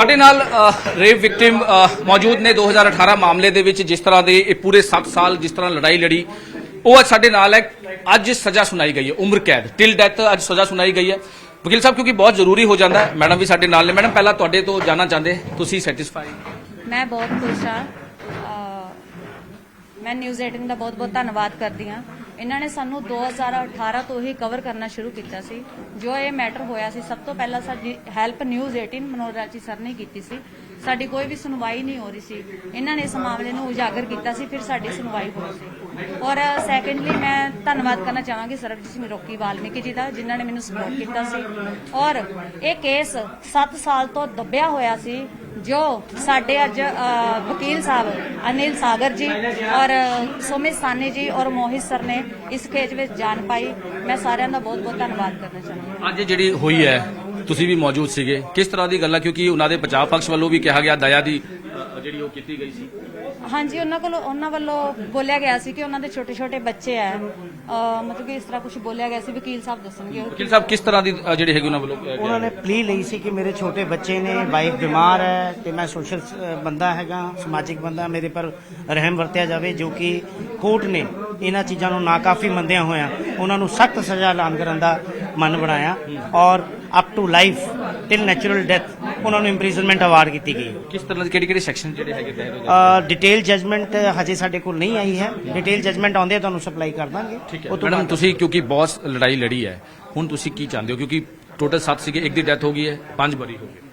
ਸਾਡੇ ਨਾਲ rape victim ਮੌਜੂਦ ਨੇ 2018 ਮਾਮਲੇ ਦੇ ਵਿੱਚ, ਜਿਸ ਤਰ੍ਹਾਂ ਦੇ ਇਹ ਪੂਰੇ 7 ਸਾਲ ਜਿਸ ਤਰ੍ਹਾਂ ਲੜਾਈ ਲੜੀ। ਉਹ ਅੱਜ ਸਾਡੇ ਨਾਲ ਹੈ। ਅੱਜ ਸਜ਼ਾ ਸੁਣਾਈ ਗਈ ਹੈ, ਉਮਰ ਕੈਦ ਟਿਲ ਡੈਥ ਅੱਜ ਸਜ਼ਾ ਸੁਣਾਈ ਗਈ ਹੈ। ਵਕੀਲ ਸਾਹਿਬ, ਕਿਉਂਕਿ ਬਹੁਤ ਜ਼ਰੂਰੀ ਹੋ ਜਾਂਦਾ ਹੈ, ਮੈਡਮ ਵੀ ਸਾਡੇ ਨਾਲ ਨੇ। ਮੈਡਮ, ਪਹਿਲਾਂ ਤੁਹਾਡੇ ਤੋਂ ਜਾਣਾ ਚਾਹੁੰਦੇ ਤੁਸੀਂ ਸੈਟੀਸਫਾਈ ਮੈਂ ਬਹੁਤ ਖੁਸ਼ ਹਾਂ। ਮੈਂ ਨਿਊਜ਼ 18 ਦਾ ਬਹੁਤ ਬਹੁਤ ਧੰਨਵਾਦ ਕਰਦੀ ਹਾਂ। ਇਹਨਾਂ ਨੇ ਸਾਨੂੰ 2018 ਤੋਂ ਹੀ ਕਵਰ ਕਰਨਾ ਸ਼ੁਰੂ ਕੀਤਾ ਸੀ। ਜੋ ਇਹ ਮੈਟਰ ਹੋਇਆ ਸੀ, ਸਭ ਤੋਂ ਪਹਿਲਾਂ ਸਾਡੀ ਹੈਲਪ ਨਿਊਜ਼ 18 ਮਨੋਜ ਰਾਜੀ ਸਰ ਨੇ ਕੀਤੀ ਸੀ। ਸਾਡੀ ਕੋਈ ਵੀ ਸੁਣਵਾਈ ਨਹੀਂ ਹੋ ਰਹੀ ਸੀ। ਇਹਨਾਂ ਨੇ ਇਸ ਮਾਮਲੇ ਨੂੰ ਉਜਾਗਰ ਕੀਤਾ ਸੀ, ਫਿਰ ਸਾਡੀ ਸੁਣਵਾਈ ਹੋਈ ਸੀ। ਔਰ ਸੈਕੰਡਲੀ ਮੈਂ ਧੰਨਵਾਦ ਕਰਨਾ ਚਾਹਾਂਗੀ ਸਰਬਜੀਤ ਸਿੰਘ ਰੋਕੀ ਵਾਲਮੀਕੀ ਜੀ ਦਾ ਜਿਨ੍ਹਾਂ ਨੇ ਮੈਨੂੰ ਸਪੋਰਟ ਕੀਤਾ ਸੀ। ਔਰ ਇਹ ਕੇਸ 7 ਸਾਲ ਤੋਂ ਦੱਬਿਆ ਹੋਇਆ ਸੀ, ਜੋ ਸਾਡੇ ਅੱਜ ਵਕੀਲ ਸਾਹਿਬ ਅਨਿਲ ਸਾਗਰ ਜੀ ਔਰ ਸੋਮਿਤ ਸਾਨੀ ਜੀ ਔਰ ਮੋਹਿਤ ਸਰ ਨੇ ਇਸ ਕੇਸ ਵਿੱਚ ਜਾਨ ਪਾਈ। ਮੈਂ ਸਾਰਿਆਂ ਦਾ ਬਹੁਤ ਬਹੁਤ ਧੰਨਵਾਦ ਕਰਨਾ ਚਾਹੁੰਦੀ ਹਾਂ ਅੱਜ ਜਿਹੜੀ ਹੋਈ ਹੈ ਤੁਸੀਂ ਵੀ ਮੌਜੂਦ ਸੀਗੇ। ਕਿਸ ਤਰ੍ਹਾਂ ਦੀ ਗੱਲ? ਕਿਉਂਕਿ ਉਹਨਾਂ ਦੇ ਬਚਾਅ ਪਕਸ਼ ਵੱਲੋਂ ਵੀ ਕਿਹਾ ਗਿਆ ਦਇਆ ਦੀ ਅ, ਜਿਹੜੀ ਉਹ ਕੀਤੀ ਗਈ ਸੀ। ਹਾਂਜੀ ਉਹਨਾਂ ਕੋਲੋਂ ਉਹਨਾਂ ਵੱਲੋਂ ਬੋਲਿਆ ਗਿਆ ਸੀ ਕਿ ਉਹਨਾਂ ਦੇ ਛੋਟੇ ਛੋਟੇ ਬੱਚੇ ਆ ਮਤਲਬ ਕਿ ਇਸ ਤਰ੍ਹਾਂ ਕੁਝ ਬੋਲਿਆ ਗਿਆ ਸੀ ਵਕੀਲ ਸਾਹਿਬ ਦੱਸਣਗੇ ਵਕੀਲ ਸਾਹਿਬ ਕਿਸ ਤਰ੍ਹਾਂ ਦੀ ਅ, ਜਿਹੜੀ ਹੈਗੀ ਉਹਨਾਂ ਵੱਲੋਂ ਕਿਹਾ ਗਿਆ? ਉਹਨਾਂ ਨੇ ਪਲੀ ਲਈ ਸੀ ਕਿ ਮੇਰੇ ਛੋਟੇ ਬੱਚੇ ਨੇ ਵਾਈਫ ਬਿਮਾਰ ਹੈ ਤੇ ਮੈਂ ਸੋਸ਼ਲ ਬੰਦਾ ਹੈਗਾ ਸਮਾਜਿਕ ਬੰਦਾ ਮੇਰੇ ਪਰ ਰਹਿਮ ਵਰਤਿਆ ਜਾਵੇ ਜੋ ਕਿ ਕੋਰਟ ਨੇ ਇਹਨਾਂ ਚੀਜ਼ਾਂ ਨੂੰ ਨਾਕਾਫੀ ਮੰਨਦਿਆਂ ਹੋਇਆਂ ਉਹਨਾਂ ਨੂੰ ਸਖਤ ਸਜ਼ਾ ਐਲਾਨ ਕਰਨ ਦਾ ਮਨ ਬਣਾਇਆ ਔਰ up to life till natural death ਉਹਨਾਂ ਨੂੰ ਇੰਪ੍ਰਿਜ਼ਨਮੈਂਟ ਅਵਾਰਡ ਕੀਤੀ ਗਈ। ਕਿਸ ਤਰ੍ਹਾਂ ਦੇ ਕਿਹੜੇ ਕਿਹੜੇ ਸੈਕਸ਼ਨ ਜਿਹੜੇ ਹੈਗੇ ਹੋ? ਜਾਂਦੇ? ਡਿਟੇਲ ਜਜਮੈਂਟ ਹਜੇ ਸਾਡੇ ਕੋਲ ਨਹੀਂ ਆਈ ਹੈ। ਡਿਟੇਲ ਜਜਮੈਂਟ ਆਉਂਦੇ ਤੁਹਾਨੂੰ ਸਪਲਾਈ ਕਰ ਦਾਂਗੇ। ਉਹ ਤੋਂ ਮੈਡਮ ਬਾਅਦ- ਤੁਸੀਂ ਕਿਉਂਕਿ ਬਹੁਤ ਲੜਾਈ ਲੜੀ ਹੈ ਹੁਣ ਤੁਸੀਂ ਕੀ ਚਾਹੁੰਦੇ ਹੋ? ਕਿਉਂਕਿ ਟੋਟਲ 7 ਸੀਗੇ ਇੱਕ ਦੀ ਡੈਥ ਹੋ ਗਈ ਹੈ ਪੰਜ ਬਰੀ ਹੋ ਗਏ।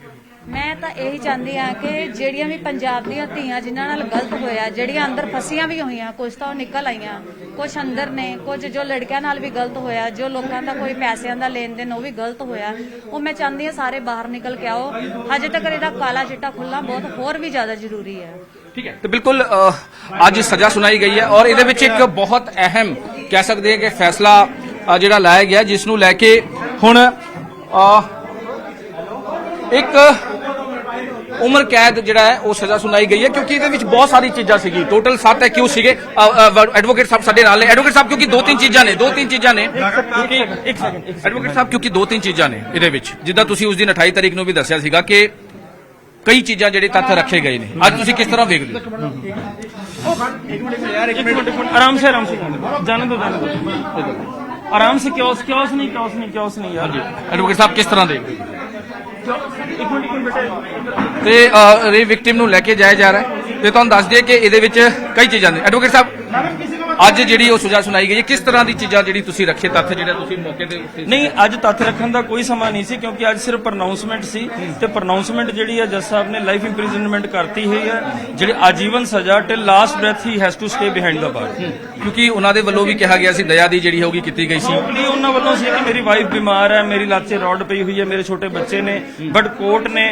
ਮੈਂ ਤਾਂ ਇਹੀ ਚਾਹੁੰਦੀ ਹਾਂ ਕਿ ਜਿਹੜੀਆਂ ਵੀ ਪੰਜਾਬ ਦੀਆਂ ਧੀਆਂ ਜਿਨ੍ਹਾਂ ਨਾਲ ਗਲਤ ਹੋਇਆ, ਜਿਹੜੀਆਂ ਅੰਦਰ ਫਸੀਆਂ ਵੀ ਹੋਈਆਂ ਕੁਝ ਤਾਂ ਉਹ ਨਿਕਲ ਆਈਆਂ। ਕੁਝ ਅੰਦਰ ਨੇ ਕੁਝ ਜੋ ਲੜਕਿਆਂ ਨਾਲ ਵੀ ਗਲਤ ਹੋਇਆ, ਜੋ ਲੋਕਾਂ ਦਾ ਕੋਈ ਪੈਸਿਆਂ ਦਾ ਲੈਣ ਦੇਣ ਉਹ ਵੀ ਗਲਤ ਹੋਇਆ। ਉਹ ਮੈਂ ਚਾਹੁੰਦੀ ਹਾਂ ਸਾਰੇ ਬਾਹਰ ਨਿਕਲ ਕੇ ਆਓ। ਹਜੇ ਤੱਕ ਇਹਦਾ ਕਾਲਾ ਚਿੱਟਾ ਖੁੱਲ੍ਹਣਾ ਬਹੁਤ ਹੋਰ ਵੀ ਜ਼ਿਆਦਾ ਜ਼ਰੂਰੀ ਹੈ। ਠੀਕ ਹੈ। ਤੇ ਬਿਲਕੁਲ ਅੱਜ ਸਜ਼ਾ ਸੁਣਾਈ ਗਈ ਹੈ ਔਰ ਇਹਦੇ ਵਿੱਚ ਇੱਕ ਬਹੁਤ ਅਹਿਮ ਕਹਿ ਸਕਦੇ ਹਾਂ ਕਿ ਫੈਸਲਾ ਜਿਹੜਾ ਲਾਇਆ ਗਿਆ, ਜਿਸ ਨੂੰ ਲੈ ਕੇ ਹੁਣ ਇੱਕ ਉਮਰ ਕੈਦ ਜਿਹੜਾ ਹੈ ਉਹ ਸਜ਼ਾ ਸੁਣਾਈ ਗਈ ਹੈ ਕਿਉਂਕਿ ਇਹਦੇ ਵਿੱਚ ਬਹੁਤ ਸਾਰੀ ਚੀਜ਼ਾਂ ਸੀਗੀ। ਟੋਟਲ 7 ਐਕਿਊ ਸੀਗੇ। ਐਡਵੋਕੇਟ ਸਾਹਿਬ ਸਾਡੇ ਨਾਲ ਨੇ। ਐਡਵੋਕੇਟ ਸਾਹਿਬ ਕਿਉਂਕਿ ਦੋ ਤਿੰਨ ਚੀਜ਼ਾਂ ਨੇ ਦੋ ਤਿੰਨ ਚੀਜ਼ਾਂ ਨੇ। ਐਡਵੋਕੇਟ ਸਾਹਿਬ ਕਿਉਂਕਿ ਦੋ ਤਿੰਨ ਚੀਜ਼ਾਂ ਨੇ ਇਹਦੇ ਵਿੱਚ। ਜਿੱਦਾਂ ਤੁਸੀਂ ਉਸ ਦਿਨ 28 ਤਰੀਕ ਨੂੰ ਵੀ ਦੱਸਿਆ ਸੀਗਾ ਕਿ ਕਈ ਚੀਜ਼ਾਂ ਜਿਹੜੇ ਤੱਥ ਰੱਖੇ ਗਏ ਨੇ। ਅੱਜ ਤੁਸੀਂ ਕਿਸ ਤਰ੍ਹਾਂ ਵੇਖਦੇ ਹੋ? ਆਰਾਮ ਸੇ ਆਰਾਮ ਸੇ। ਜਾਣ ਦੋ ਜਾਣ ਆਰਾਮ ਸੇ ਕਿਉਂ ਕਿਉਂ ਨਹੀਂ ਕਿਉਂ ਨਹੀਂ ਕਿਉਂ ਨਹੀਂ ਯਾਰ। ਐਡਵੋਕੇਟ ਸਾਹਿਬ ਕਿਸ ਤਰ੍ਹਾਂ ਦੇਖਦੇ ਤੇ ਰੇ ਵਿਕਟਿਮ ਨੂੰ ਲੈ ਕੇ ਜਾਇਆ ਜਾ ਰਿਹਾ ਹੈ। ਤੇ ਤੁਹਾਨੂੰ ਦੱਸ ਦਈਏ ਕਿ ਇਹਦੇ ਵਿੱਚ ਕਈ ਚੀਜ਼ਾਂ ਨੇ। ਐਡਵੋਕੇਟ ਸਾਹਿਬ। ਅੱਜ ਜਿਹੜੀ ਉਹ ਸਜ਼ਾ ਸੁਣਾਈ ਗਈ ਹੈ ਕਿਸ ਤਰ੍ਹਾਂ ਦੀ ਚੀਜ਼ਾਂ ਜਿਹੜੀ ਤੁਸੀਂ ਰੱਖੇ ਤੱਥ ਜਿਹੜੇ ਤੁਸੀਂ ਮੌਕੇ ਤੇ ਉੱਤੇ ਨਹੀਂ ਅੱਜ ਤੱਥ ਰੱਖਣ ਦਾ ਕੋਈ ਸਮਾਂ ਨਹੀਂ ਸੀ ਕਿਉਂਕਿ ਅੱਜ ਸਿਰਫ ਪ੍ਰਨਾਉਂਸਮੈਂਟ ਸੀ ਤੇ ਪ੍ਰਨਾਉਂਸਮੈਂਟ ਜਿਹੜੀ ਹੈ ਜੱਜ ਸਾਹਿਬ ਨੇ ਲਾਈਫ ਇੰਪ੍ਰਿਜ਼ਨਮੈਂਟ ਕਰਤੀ ਹੋਈ ਹੈ ਜਿਹੜੀ ਆਜੀਵਨ ਸਜ਼ਾ till last breath he has to stay behind the bar ਕਿਉਂਕਿ ਉਹਨਾਂ ਦੇ ਵੱਲੋਂ ਵੀ ਕਿਹਾ ਗਿਆ ਸੀ ਦਇਆ ਦੀ ਜਿਹੜੀ ਹੋਗੀ ਕੀਤੀ ਗਈ ਸੀ। ਉਹਨਾਂ ਵੱਲੋਂ ਸੀ ਕਿ ਮੇਰੀ ਵਾਈਫ ਬਿਮਾਰ ਹੈ ਮੇਰੀ ਲੱਤ 'ਚ ਰੋਡ ਪਈ ਹੋਈ ਹੈ ਮੇਰੇ ਛੋਟੇ ਬੱਚੇ ਨੇ ਬਟ ਕੋਰਟ ਨੇ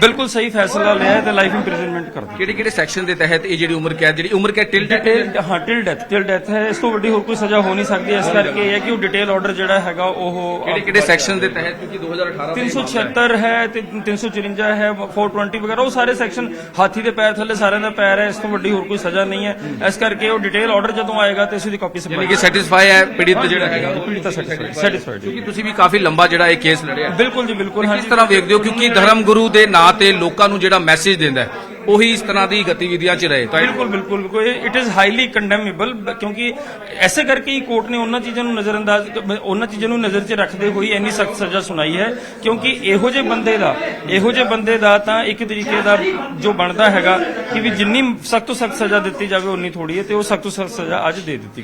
ਬਿਲਕੁਲ ਸਹੀ ਫੈਸਲਾ ਲਿਆ ਹੈ ਤੇ ਲਾਈਫ ਇੰਪ੍ਰਿਜ਼ਨਮੈਂਟ ਕਰ ਦਿੱਤੀ। ਕਿਹੜੇ ਕਿਹੜੇ ਸੈਕਸ਼ਨ ਦੇ ਤਹਿਤ ਇਹ ਜਿਹੜੀ ਉਮਰ ਕੈਦ ਜਿਹੜੀ ਉਮਰ ਕੈਦ ਟਿਲ ਡਿਟੇਲ ਹਾਂ ਟਿਲ ਡੈਥ ਟਿਲ ਡੈਥ ਹੈ ਇਸ ਤੋਂ ਵੱਡੀ ਹੋਰ ਕੋਈ ਸਜ਼ਾ ਹੋ ਨਹੀਂ ਸਕਦੀ। ਇਸ ਕਰਕੇ ਇਹ ਹੈ ਕਿ ਉਹ ਡਿਟੇਲ ਆਰਡਰ ਜਿਹੜਾ ਹੈਗਾ ਉਹ ਕਿਹੜੇ ਕਿਹੜੇ ਸੈਕਸ਼ਨ ਦੇ ਤਹਿਤ? ਕਿਉਂਕਿ 2018 ਦੇ 376 ਹੈ ਤੇ 354 ਹੈ 420 ਵਗੈਰਾ ਉਹ ਸਾਰੇ ਸੈਕਸ਼ਨ ਹਾਥੀ ਦੇ ਪੈਰ ਥੱਲੇ ਸਾਰਿਆਂ ਦਾ ਪੈਰ ਹੈ ਇਸ ਤੋਂ ਵੱਡੀ ਹੋਰ ਕੋਈ ਸਜ਼ਾ ਨਹੀਂ ਹੈ। ਇਸ ਕਰਕੇ ਉਹ ਡਿਟੇਲ ਆਰਡਰ ਜਦੋਂ ਆਏਗਾ ਤੇ ਅਸੀਂ ਦੀ ਕਾਪੀ ਯਾਨੀ ਸਪਲਾਈ ਕਿ ਸੈਟੀਸਫਾਈ ਹੈ ਪੀੜਿਤ ਜਿਹੜਾ ਹੈਗਾ ਪੀੜਤਾ ਸੈਟੀਸਫਾਈਡ ਕਿਉਂਕਿ ਤੁਸੀਂ ਵੀ ਕਾਫੀ ਲੰਬਾ ਜਿਹੜਾ ਇਹ ਕੇਸ ਲੜਿਆ ਬਿਲਕੁਲ ਜੀ ਬਿਲਕੁਲ ਕਿਸ ਹਾਂਜੀ। ਤਰ੍ਹਾਂ ਵੇਖਦੇ ਹੋ? ਕਿਉਂਕਿ ਧਰਮ ਗੁਰੂ ਦੇ ਨਾਂ ਤੇ ਲੋਕਾਂ ਨੂੰ ਜਿਹੜਾ ਮੈਸੇਜ ਦਿੰਦਾ ਹੈ, ਉਹੀ ਇਸ ਤਰ੍ਹਾਂ ਦੀ ਗਤੀਵਿਧੀਆਂ 'ਚ ਰਹੇ। ਤਾਂ ਬਿਲਕੁਲ ਬਿਲਕੁਲ ਬਿਲਕੁਲ। ਇਟ ਇਜ਼ ਹਾਈਲੀ ਕੰਡੈਮੇਬਲ ਕਿਉਂਕਿ ਐਸੇ ਕਰਕੇ ਹੀ ਕੋਰਟ ਨੇ ਉਹਨਾਂ ਚੀਜ਼ਾਂ ਨੂੰ ਨਜ਼ਰਅੰਦਾਜ਼ ਉਹਨਾਂ ਚੀਜ਼ਾਂ ਨੂੰ ਨਜ਼ਰ 'ਚ ਰੱਖਦੇ ਹੋਈ ਇੰਨੀ ਸਖਤ ਸਜ਼ਾ ਸੁਣਾਈ ਹੈ, ਕਿਉਂਕਿ ਇਹੋ ਜਿਹੇ ਬੰਦੇ ਦਾ, ਇਹੋ ਜਿਹੇ ਬੰਦੇ ਦਾ ਤਾਂ ਇੱਕ ਤਰੀਕੇ ਦਾ ਜੋ ਬਣਦਾ ਹੈਗਾ ਕਿ ਵੀ ਜਿੰਨੀ ਸਖਤ ਤੋਂ ਸਖਤ ਸਜ਼ਾ ਦਿੱਤੀ ਜਾਵੇ, ਉਨੀ ਥੋੜੀ ਹੈ ਤੇ ਉਹ ਸਖਤ ਤੋਂ ਸਖਤ ਸਜ਼ਾ ਅੱਜ ਦੇ ਦਿੱਤੀ